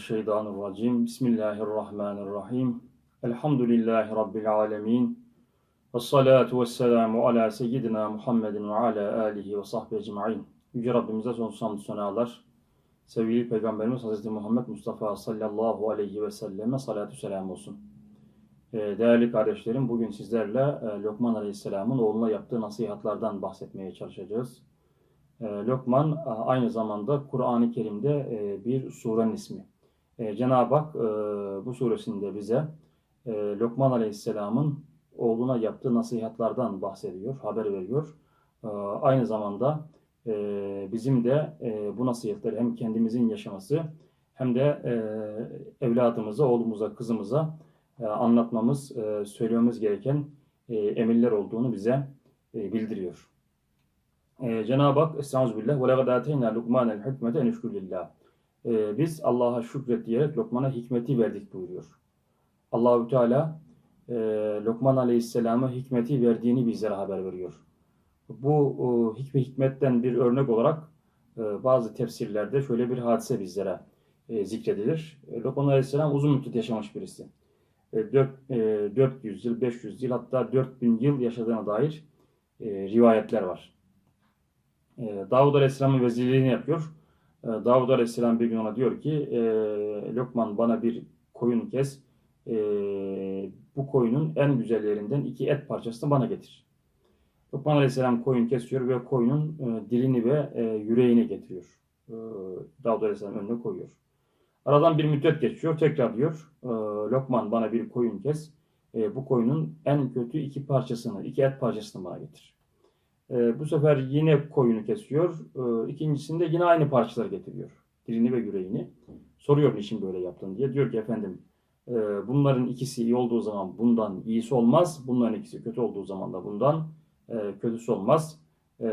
Mineşşeytanirracim. Bismillahirrahmanirrahim. Elhamdülillahi rabbil alamin. Ves salatu vesselamu ala seyyidina Muhammedin ve ala alihi ve sahbihi ecmaîn. Yüce Rabbimize sonsuz hamdü senalar. Sevgili Peygamberimiz Hazreti Muhammed Mustafa sallallahu aleyhi ve selleme salatu selam olsun. Ee, Değerli kardeşlerim, bugün sizlerle e, Lokman Aleyhisselam'ın oğluna yaptığı nasihatlardan bahsetmeye çalışacağız. E, Lokman aynı zamanda Kur'an-ı Kerim'de e, bir surenin ismi. E, Cenab-ı Hak e, bu suresinde bize e, Lokman Aleyhisselam'ın oğluna yaptığı nasihatlardan bahsediyor, haber veriyor. E, Aynı zamanda e, bizim de e, bu nasihatleri hem kendimizin yaşaması hem de e, evladımıza, oğlumuza, kızımıza e, anlatmamız, e, söylememiz gereken e, emirler olduğunu bize e, bildiriyor. Ee, Cenab-ı Hak Estağfirullah ve laqad ateyna Lukmanel hikmete en Ee, biz Allah'a şükret diyerek Lokman'a hikmeti verdik buyuruyor. Allahü Teala e, Lokman Aleyhisselam'a hikmeti verdiğini bizlere haber veriyor. Bu hikme hikmetten bir örnek olarak e, bazı tefsirlerde şöyle bir hadise bizlere e, zikredilir. E, Lokman Aleyhisselam uzun müddet yaşamış birisi. E, dört- e, 400 yıl, 500 yıl hatta 4000 yıl yaşadığına dair e, rivayetler var. E, Davud Aleyhisselam'ın vezirliğini yapıyor. E, Davud Aleyhisselam bir gün ona diyor ki e, Lokman bana bir koyun kes. E, bu koyunun en güzel yerinden iki et parçasını bana getir. Lokman Aleyhisselam koyun kesiyor ve koyunun e, dilini ve e, yüreğini getiriyor. E, Davud Aleyhisselam önüne koyuyor. Aradan bir müddet geçiyor. Tekrar diyor e, Lokman bana bir koyun kes. E, bu koyunun en kötü iki parçasını, iki et parçasını bana getir. E, bu sefer yine koyunu kesiyor. E, ikincisinde yine aynı parçaları getiriyor. Dilini ve yüreğini. Soruyor niçin böyle yaptın diye. Diyor ki efendim e, bunların ikisi iyi olduğu zaman bundan iyisi olmaz. Bunların ikisi kötü olduğu zaman da bundan e, kötüsü olmaz. E,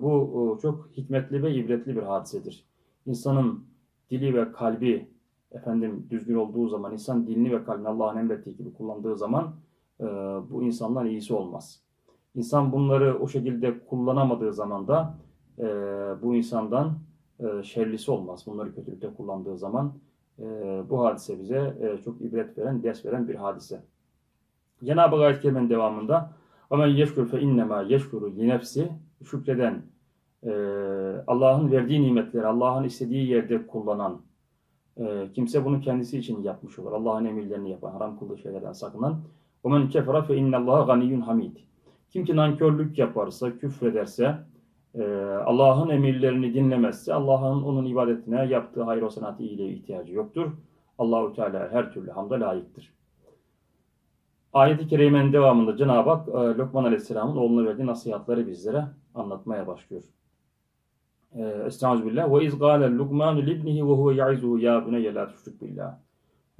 bu o, çok hikmetli ve ibretli bir hadisedir. İnsanın dili ve kalbi efendim düzgün olduğu zaman, insan dilini ve kalbini Allah'ın emrettiği gibi kullandığı zaman e, bu insandan iyisi olmaz. İnsan bunları o şekilde kullanamadığı zaman da e, bu insandan e, şerlisi olmaz. Bunları kötülükte kullandığı zaman e, bu hadise bize e, çok ibret veren, ders veren bir hadise. Cenab-ı Hak ayet-i kerimenin devamında وَمَنْ يَشْكُرْ فَاِنَّمَا يَشْكُرُ لِنَفْسِ Şükreden, e, Allah'ın verdiği nimetleri Allah'ın istediği yerde kullanan e, kimse bunu kendisi için yapmış olur. Allah'ın emirlerini yapan, haram kıldığı şeylerden sakınan. وَمَنْ كَفَرَ فَاِنَّ اللّٰهَ غَنِيٌّ hamid. kim ki nankörlük yaparsa, küfrederse, e, Allah'ın emirlerini dinlemezse, Allah'ın onun ibadetine yaptığı hayır o sanat iyiliğe ihtiyacı yoktur. Allahu Teala her türlü hamda layıktır. Ayet-i Kerime'nin devamında Cenab-ı Hak e, Lokman Aleyhisselam'ın oğluna verdiği nasihatleri bizlere anlatmaya başlıyor. E, Estağfirullah. Ve iz gâle Lukman libnihi ve huve ya'izuhu ya buneyye la tüşrik billah.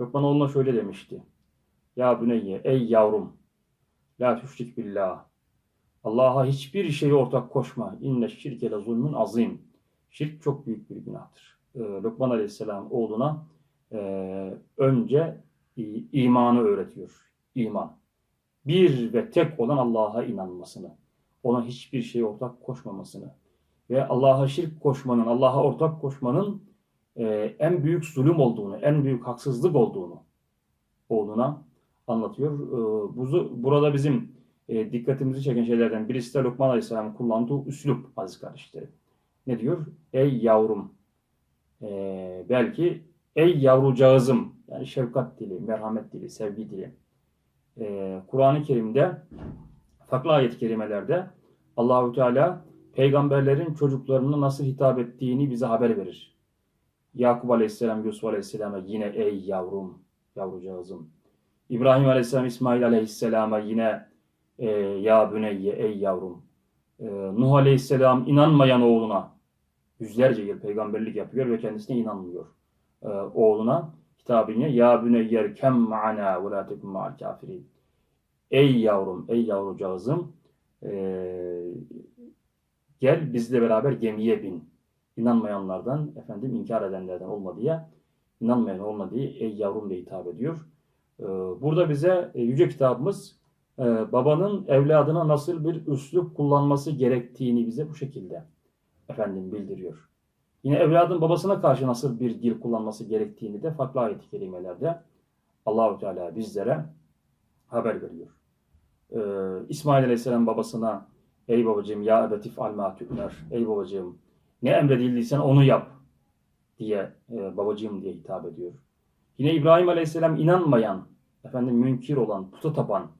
Lokman oğluna şöyle demişti. Ya buneyye, ey yavrum, la tüşrik billah. Allah'a hiçbir şeyi ortak koşma. İnne şirke le zulmün azim. Şirk çok büyük bir günahtır. E, Lokman Aleyhisselam oğluna e, önce imanı öğretiyor. İman. Bir ve tek olan Allah'a inanmasını. Ona hiçbir şeye ortak koşmamasını. Ve Allah'a şirk koşmanın, Allah'a ortak koşmanın e, en büyük zulüm olduğunu, en büyük haksızlık olduğunu oğluna anlatıyor. E, buzu, burada bizim e, dikkatimizi çeken şeylerden birisi de Lokman Aleyhisselam'ın kullandığı üslup aziz kardeşlerim. Ne diyor? Ey yavrum. E, belki ey yavrucağızım. Yani şefkat dili, merhamet dili, sevgi dili. E, Kur'an-ı Kerim'de farklı ayet-i kerimelerde Allahü Teala peygamberlerin çocuklarına nasıl hitap ettiğini bize haber verir. Yakup Aleyhisselam, Yusuf Aleyhisselam'a yine ey yavrum, yavrucağızım. İbrahim Aleyhisselam, İsmail Aleyhisselam'a yine e, ya büneyye, ey yavrum. E, Nuh Aleyhisselam inanmayan oğluna yüzlerce yıl peygamberlik yapıyor ve kendisine inanmıyor. E, oğluna hitabını ya büneyyer kem ma'ana ve la tekun ma'al kafirin. Ey yavrum, ey yavrucağızım e, gel bizle beraber gemiye bin. İnanmayanlardan, efendim inkar edenlerden olma diye, inanmayan olma diye ey yavrum diye hitap ediyor. Burada bize e, Yüce Kitabımız e, babanın evladına nasıl bir üslup kullanması gerektiğini bize bu şekilde efendim bildiriyor. Yine evladın babasına karşı nasıl bir dil kullanması gerektiğini de farklı ayet-i kerimelerde Allahu Teala bizlere haber veriyor. Ee, İsmail Aleyhisselam babasına ey babacığım ya ebetif alma tükler. Ey babacığım ne emredildiysen onu yap diye e, babacığım diye hitap ediyor. Yine İbrahim Aleyhisselam inanmayan, efendim münkir olan, puta tapan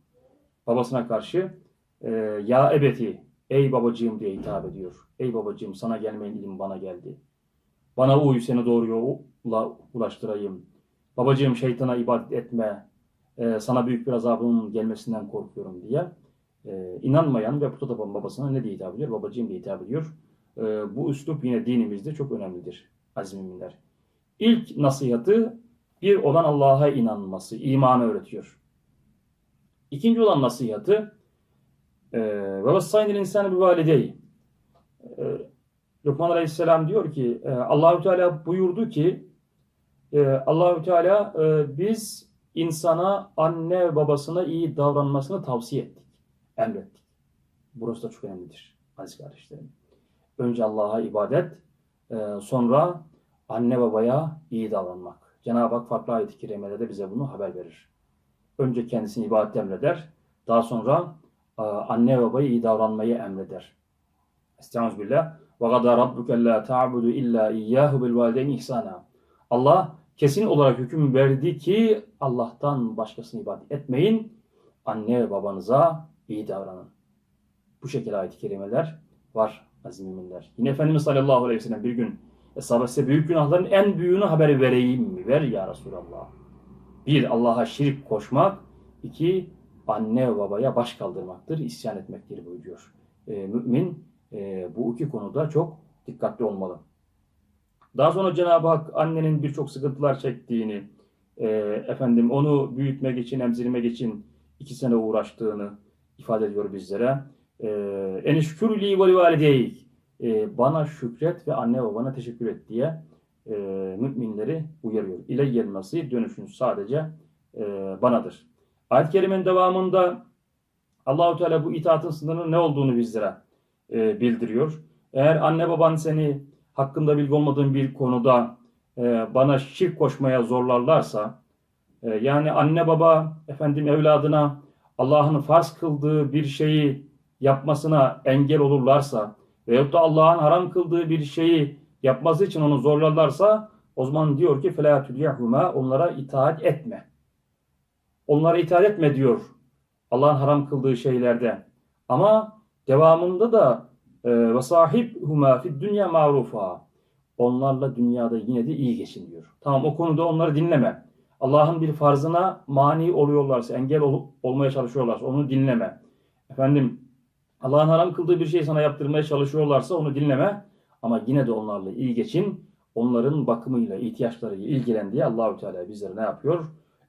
babasına karşı e, ya ebeti, ey babacığım diye hitap ediyor. Ey babacığım sana gelmeyin ilim bana geldi. Bana uy seni doğru yola ulaştırayım. Babacığım şeytana ibadet etme. e, sana büyük bir azabın gelmesinden korkuyorum diye e, inanmayan ve puta tapan babasına ne diye hitap ediyor? Babacığım diye hitap ediyor. E, bu üslup yine dinimizde çok önemlidir aziz müminler. İlk nasihatı bir olan Allah'a inanması, imanı öğretiyor. İkinci olan nasihatı ve vesaynil insanı bir valideyi. Lokman Aleyhisselam diyor ki e, Allahü Teala buyurdu ki e, Allahü Teala e, biz insana anne babasına iyi davranmasını tavsiye ettik, emrettik. Burası da çok önemlidir aziz kardeşlerim. Önce Allah'a ibadet, sonra anne babaya iyi davranmak. Cenab-ı Hak farklı ayet-i kerimelerde bize bunu haber verir. Önce kendisini ibadet emreder, daha sonra e, anne babaya iyi davranmayı emreder. Estağfirullah. Ve gada rabbuke la ta'budu illa iyyahu bil valideyni ihsana. Allah kesin olarak hüküm verdi ki Allah'tan başkasını ibadet etmeyin. Anne ve babanıza iyi davranın. Bu şekilde ayet-i kerimeler var aziz müminler. Yine Efendimiz sallallahu aleyhi ve sellem bir gün Hesabı size büyük günahların en büyüğünü haber vereyim mi? Ver ya Resulallah. Bir, Allah'a şirk koşmak. iki anne babaya baş kaldırmaktır, isyan etmektir buyuruyor. E, mümin e, bu iki konuda çok dikkatli olmalı. Daha sonra Cenab-ı Hak annenin birçok sıkıntılar çektiğini, e, efendim onu büyütmek için, emzirmek için iki sene uğraştığını ifade ediyor bizlere. E, Enişkürli ve valideyk e, bana şükret ve anne babana teşekkür et diye e, müminleri uyarıyor. İleyyel masir dönüşün sadece e, banadır. Ayet-i Kerime'nin devamında Allahu Teala bu itaatın sınırının ne olduğunu bizlere e, bildiriyor. Eğer anne baban seni hakkında bilgi olmadığın bir konuda e, bana şirk koşmaya zorlarlarsa, e, yani anne baba efendim evladına Allah'ın farz kıldığı bir şeyi yapmasına engel olurlarsa, veyahut da Allah'ın haram kıldığı bir şeyi yapması için onu zorlarlarsa o zaman diyor ki فَلَا تُدْيَحُمَا Onlara itaat etme. Onlara itaat etme diyor Allah'ın haram kıldığı şeylerde. Ama devamında da ve sahip huma fid dünya marufa. Onlarla dünyada yine de iyi geçin diyor. Tamam o konuda onları dinleme. Allah'ın bir farzına mani oluyorlarsa, engel ol, olmaya çalışıyorlarsa onu dinleme. Efendim Allah'ın haram kıldığı bir şeyi sana yaptırmaya çalışıyorlarsa onu dinleme. Ama yine de onlarla iyi geçin. Onların bakımıyla, ihtiyaçlarıyla ilgilen diye Allahü Teala bizlere ne yapıyor?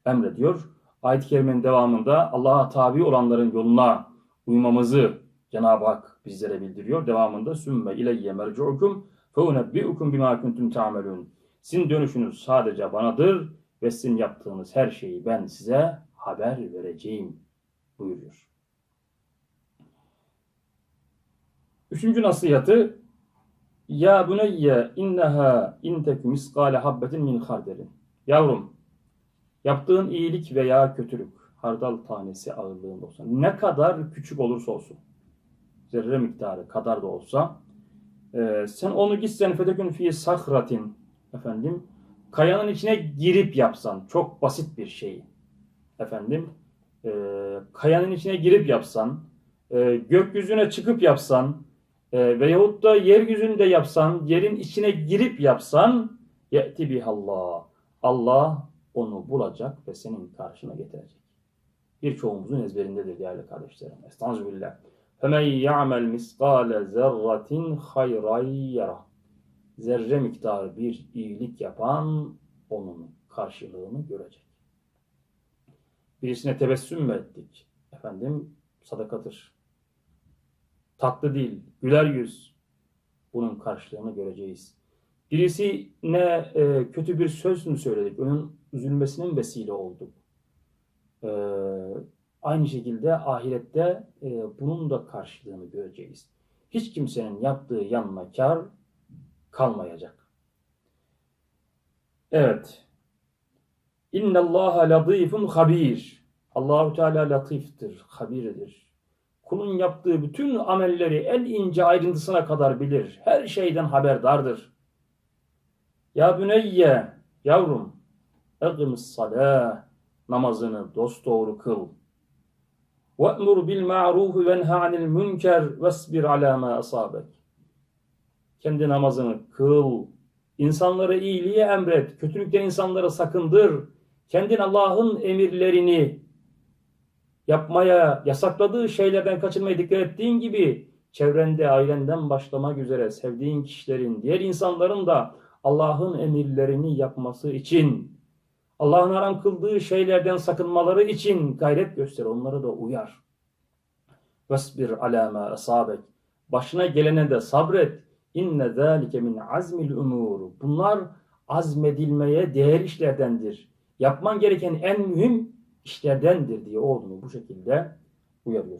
Emrediyor. Ayet-i Kerime'nin devamında Allah'a tabi olanların yoluna uymamızı Cenab-ı Hak bizlere bildiriyor. Devamında sümme ileyye mercu'ukum feunebbi'ukum bima kuntum ta'melun. Sizin dönüşünüz sadece banadır ve sizin yaptığınız her şeyi ben size haber vereceğim buyuruyor. Üçüncü nasihatı Ya buneyye inneha intek miskale habbetin min hardelin. Yavrum, yaptığın iyilik veya kötülük, hardal tanesi ağırlığında olsa, ne kadar küçük olursa olsun, zerre miktarı kadar da olsa, e, sen onu gitsen fetekün fi sahratin, efendim, kayanın içine girip yapsan, çok basit bir şey, efendim, e, kayanın içine girip yapsan, e, gökyüzüne çıkıp yapsan, e, veyahut da yeryüzünde yapsan, yerin içine girip yapsan ye'ti bihallah. Allah onu bulacak ve senin karşına getirecek. Birçoğumuzun ezberindedir değerli kardeşlerim. Estağfirullah. Femen ya'mel miskale zerratin hayran yara. Zerre miktarı bir iyilik yapan onun karşılığını görecek. Birisine tebessüm mü ettik? Efendim sadakadır tatlı dil, güler yüz bunun karşılığını göreceğiz. Birisine e, kötü bir söz mü söyledik? Onun üzülmesinin vesile olduk. E, aynı şekilde ahirette e, bunun da karşılığını göreceğiz. Hiç kimsenin yaptığı yanına kar kalmayacak. Evet. İnne Allah latifun habir. Allahu Teala latiftir, habirdir kulun yaptığı bütün amelleri en ince ayrıntısına kadar bilir. Her şeyden haberdardır. Ya büneyye, yavrum, egimis salah, namazını dosdoğru kıl. Ve'mur bil ma'ruf ve nha anil münker vesbir ala ma asabek. Kendi namazını kıl. İnsanlara iyiliği emret, kötülükten insanlara sakındır. Kendin Allah'ın emirlerini, yapmaya, yasakladığı şeylerden kaçınmaya dikkat ettiğin gibi çevrende, ailenden başlamak üzere sevdiğin kişilerin, diğer insanların da Allah'ın emirlerini yapması için, Allah'ın haram kıldığı şeylerden sakınmaları için gayret göster, onları da uyar. Vesbir alâ mâ asâbek. Başına gelene de sabret. İnne zâlike min azmil umûr. Bunlar azmedilmeye değer işlerdendir. Yapman gereken en mühim işlerdendir diye oğlunu bu şekilde uyarıyor.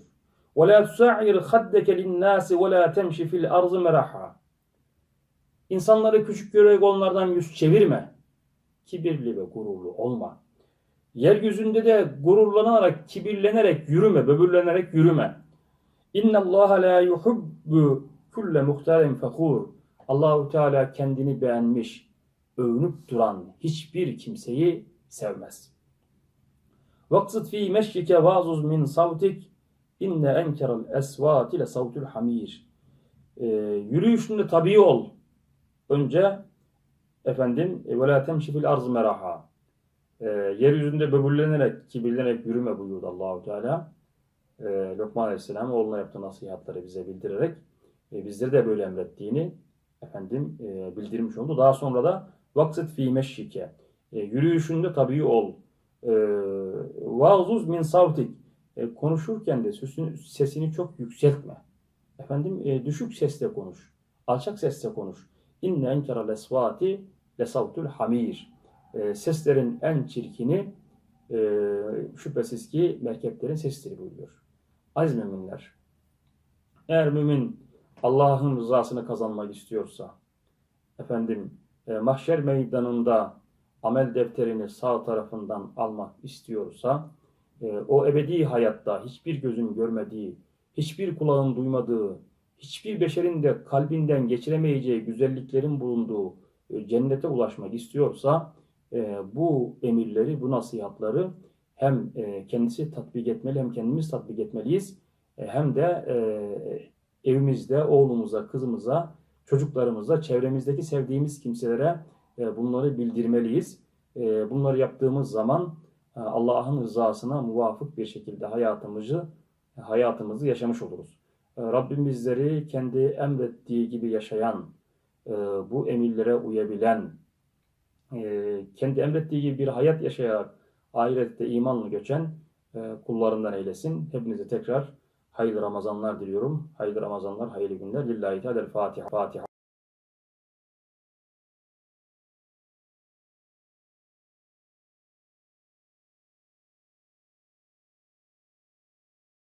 وَلَا تُسَعِّرْ خَدَّكَ لِلنَّاسِ وَلَا تَمْشِ فِي الْأَرْضِ مَرَحًا İnsanları küçük görerek onlardan yüz çevirme. Kibirli ve gururlu olma. Yeryüzünde de gururlanarak, kibirlenerek yürüme, böbürlenerek yürüme. İnna Allah la yuhibbu kulle muhtarin fakhur. Allahu Teala kendini beğenmiş, övünüp duran hiçbir kimseyi sevmez. Vaksit fi meşrike vazuz min savtik inne enkerel esvati le savtul hamir. Ee, yürüyüşünde tabii ol. Önce efendim ve la temşi fil arz meraha. Ee, yeryüzünde böbürlenerek, kibirlenerek yürüme buyurdu Allahu Teala. Ee, Lokman Aleyhisselam oğluna yaptığı nasihatları bize bildirerek e, bizleri de böyle emrettiğini efendim e, bildirmiş oldu. Daha sonra da vaksit fi meşşike. E, yürüyüşünde tabii ol. E, Vazuz min savtik. E, konuşurken de sesini, sesini çok yükseltme. Efendim e, düşük sesle konuş. Alçak sesle konuş. İnne enkeral esvati lesavtul hamir. E, seslerin en çirkini e, şüphesiz ki merkeplerin sesidir buyuruyor. Aziz müminler. Eğer mümin Allah'ın rızasını kazanmak istiyorsa, efendim e, mahşer meydanında amel defterini sağ tarafından almak istiyorsa, e, o ebedi hayatta hiçbir gözün görmediği, hiçbir kulağın duymadığı, hiçbir beşerin de kalbinden geçiremeyeceği güzelliklerin bulunduğu e, cennete ulaşmak istiyorsa, e, bu emirleri, bu nasihatları hem kendisi tatbik etmeli, hem kendimiz tatbik etmeliyiz, hem de evimizde oğlumuza, kızımıza, çocuklarımıza, çevremizdeki sevdiğimiz kimselere bunları bildirmeliyiz. E, bunları yaptığımız zaman e, Allah'ın rızasına muvafık bir şekilde hayatımızı hayatımızı yaşamış oluruz. E, Rabbim bizleri kendi emrettiği gibi yaşayan, e, bu emirlere uyabilen, e, kendi emrettiği gibi bir hayat yaşayarak ahirette imanla göçen e, kullarından eylesin. Hepinize tekrar hayırlı Ramazanlar diliyorum. Hayırlı Ramazanlar, hayırlı günler. Lillahi Teala Fatiha. Fatiha.